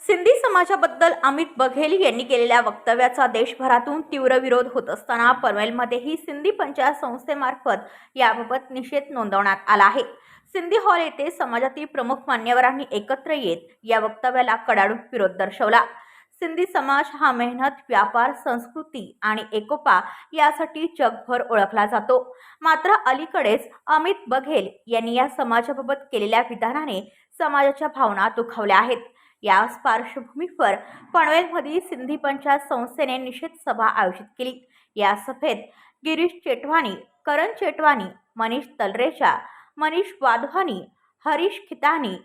सिंधी समाजाबद्दल अमित बघेल यांनी केलेल्या वक्तव्याचा देशभरातून तीव्र विरोध होत असताना पनवेलमध्येही सिंधी पंचायत संस्थेमार्फत याबाबत निषेध नोंदवण्यात आला आहे. सिंधी हॉल येथे समाजातील प्रमुख मान्यवरांनी एकत्र येत या वक्तव्याला कडाडून विरोध दर्शवला. सिंधी समाज हा मेहनत व्यापार संस्कृती आणि एकोपा यासाठी जगभर ओळखला जातो. मात्र अलीकडेच अमित बघेल यांनी या समाजाबाबत केलेल्या विधानाने समाजाच्या भावना दुखावल्या आहेत. या पार्श्वभूमीवर पनवेलमधील सिंधी पंचायत संस्थेने निषेध सभा आयोजित केली. या सभेत गिरीश चेटवानी करण चेटवानी मनीष तलरेचा मनीष वाधवानी हरीश खितानी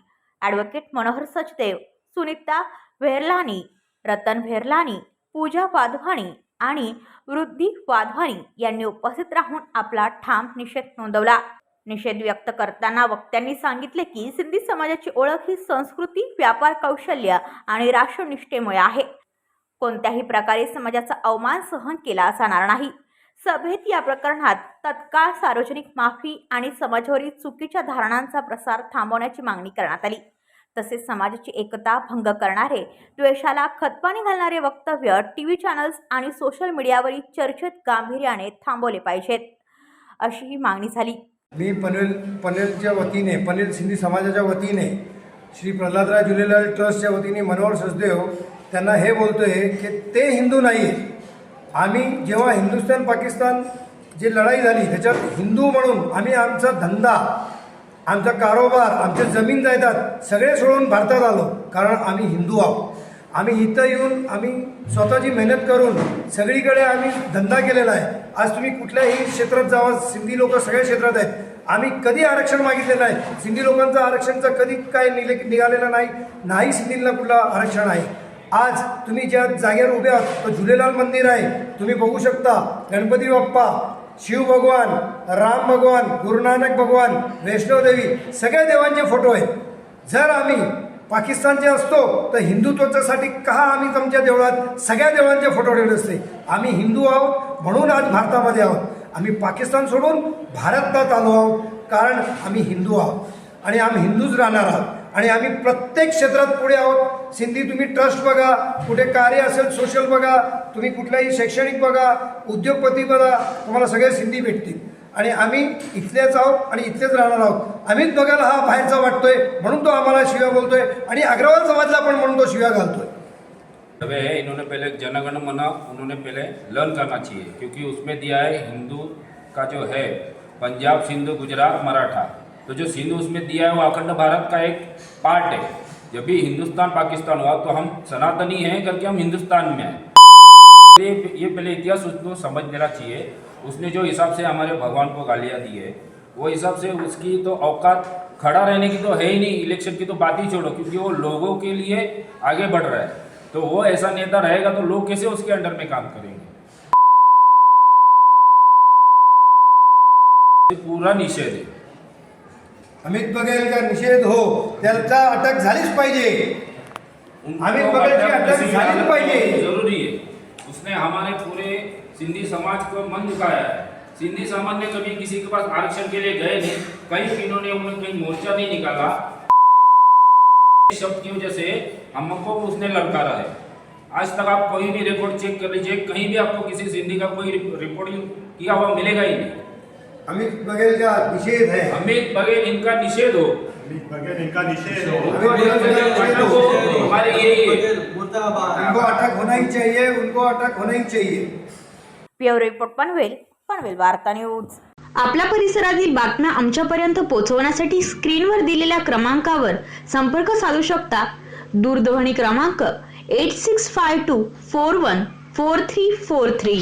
ॲडव्होकेट मनोहर सचदेव सुनीता व्हेरलानी रतन व्हेरलानी पूजा वाधवानी आणि वृद्धी वाधवानी यांनी उपस्थित राहून आपला ठाम निषेध नोंदवला. निषेध व्यक्त करताना वक्त्यांनी सांगितले की सिंधी समाजाची ओळख ही संस्कृती व्यापार कौशल्य आणि राष्ट्रनिष्ठेमुळे आहे. कोणत्याही प्रकारे समाजाचा अवमान सहन केला जाणार नाही. सभेत या प्रकरणात तत्काळ सार्वजनिक माफी आणि समाजावरील चुकीच्या धारणांचा प्रसार थांबवण्याची मागणी करण्यात आली. तसेच समाजाची एकता भंग करणारे द्वेषाला खतपाणी घालणारे वक्तव्य टी व्ही चॅनल्स आणि सोशल मीडियावरील चर्चेत गांभीर्याने थांबवले पाहिजेत अशी ही मागणी झाली. मी पनवेल पनवेलच्या वतीने पनवेल सिंधी समाजाच्या वतीने श्री प्रल्हादराव जुलेलाल ट्रस्टच्या वतीने मनोहर सचदेव त्यांना हे बोलतोय की ते हिंदू नाही आहेत आम्ही जेव्हा हिंदुस्थान पाकिस्तान जी लढाई झाली त्याच्यात हिंदू म्हणून आम्ही आमचा धंदा आमचा कारोबार आमच्या जमीन जायदाद सगळे सोडून भारतात आलो कारण आम्ही हिंदू आहोत. आम्ही इथं येऊन आम्ही स्वतःची मेहनत करून सगळीकडे आम्ही धंदा केलेला आहे. आज तुम्ही कुठल्याही क्षेत्रात जावा सिंधी लोक सगळ्या क्षेत्रात आहेत. आम्ही कधी आरक्षण मागितलेलं नाही. सिंधी लोकांचं आरक्षणचं कधी काय निले निघालेलं नाही. नाही सिंधींना कुठलं आरक्षण आहे. आज तुम्ही ज्या जागेवर उभे आहात तो झुलेलाल मंदिर आहे. तुम्ही बघू शकता गणपती बाप्पा शिव भगवान राम भगवान गुरुनानक भगवान वैष्णवदेवी सगळ्या देवांचे फोटो आहेत. जर आम्ही पाकिस्तानचे असतो तर हिंदुत्वाच्यासाठी का आम्ही तुमच्या देवळात सगळ्या देवळांचे फोटो ठेवले असते? आम्ही हिंदू आहोत म्हणून आज भारतामध्ये आहोत. आम्ही पाकिस्तान सोडून भारतात आलो आहोत कारण आम्ही हिंदू आहोत. आणि आम्ही हिंदूच राहणार आहोत. आणि आम्ही प्रत्येक क्षेत्रात पुढे आहोत. सिंधी तुम्ही ट्रस्ट बघा. कुठे कार्य असेल सोशल बघा. तुम्ही कुठल्याही शैक्षणिक बघा. उद्योगपती बघा. तुम्हाला सगळे सिंधी भेटतील. आणि आम्ही इथलेच आहोत आणि इथलेच राहणार आहोत. आम्हीच बघायला हा बाहेरचा वाटतोय. म्हणून तो आम्हाला शिव्या बोलतोय. आणि अग्रवाल समाजला पण म्हणून तो शिव्या घालतोय. तबे इन्होंने पहले जनगण मना उन्होंने पहले लर्न करना चाहिए क्योंकि उसमें दिया है हिंदू का जो है पंजाब सिंधु गुजरात मराठा। तो जो सिंधु उसमें दिया है वो अखंड भारत का एक पार्ट है। जब भी हिंदुस्तान, पाकिस्तान हुआ तो हम सनातनी हैं, करके हम हिंदुस्तान में हैं। ये ये पहले इतिहास उसको समझ लेना चाहिए। उसने जो हिसाब से हमारे भगवान को गालियाँ दी है, वो हिसाब से उसकी तो औकात खड़ा रहने की तो है ही नहीं, इलेक्शन की तो बात ही छोड़ो, क्योंकि वो लोगों के लिए आगे बढ़ रहा है। तो वो ऐसा नेता रहेगा तो लोग कैसे उसके अंडर में काम करेंगे? पूरा निषेध है। अमित बघेल का निषेध हो त्याचा अटक झालीच पाहिजे. अमित बघेलची अटक अटक झालीच पाहिजे. ज़रूरी है उसने हमारे पूरे सिंधी समाज को मन दुखाया है. सिंधी समाज ने कभी किसी के पास आरक्षण के लिए गए नहीं. कहीं इन्होंने उन्हें कहीं मोर्चा नहीं निकाला. शब्द की वजह से हमको उसने ललकारा है. आज तक आप कोई भी रिपोर्ट चेक कर लीजिए. कहीं भी आपको किसी सिंधी का कोई रिपोर्ट किया हुआ मिलेगा ही नहीं. अमित बघेल का? निषेध है. अमित बघेल इनका निषेध हो. अमित बघेल इनका निषेध हो. अमित बघेल का निषेध हो. हमारे यही है उनको अटक होना ही चाहिए उनको अटक होना ही चाहिए. ब्युरो रिपोर्ट पनवेल पनवेल वार्ता न्यूज. आपल्या परिसरातील बातम्या आमच्यापर्यंत पोहोचवण्यासाठी स्क्रीनवर दिलेल्या क्रमांकावर संपर्क साधू शकता. दूरध्वनी क्रमांक eight six five two four one four three four three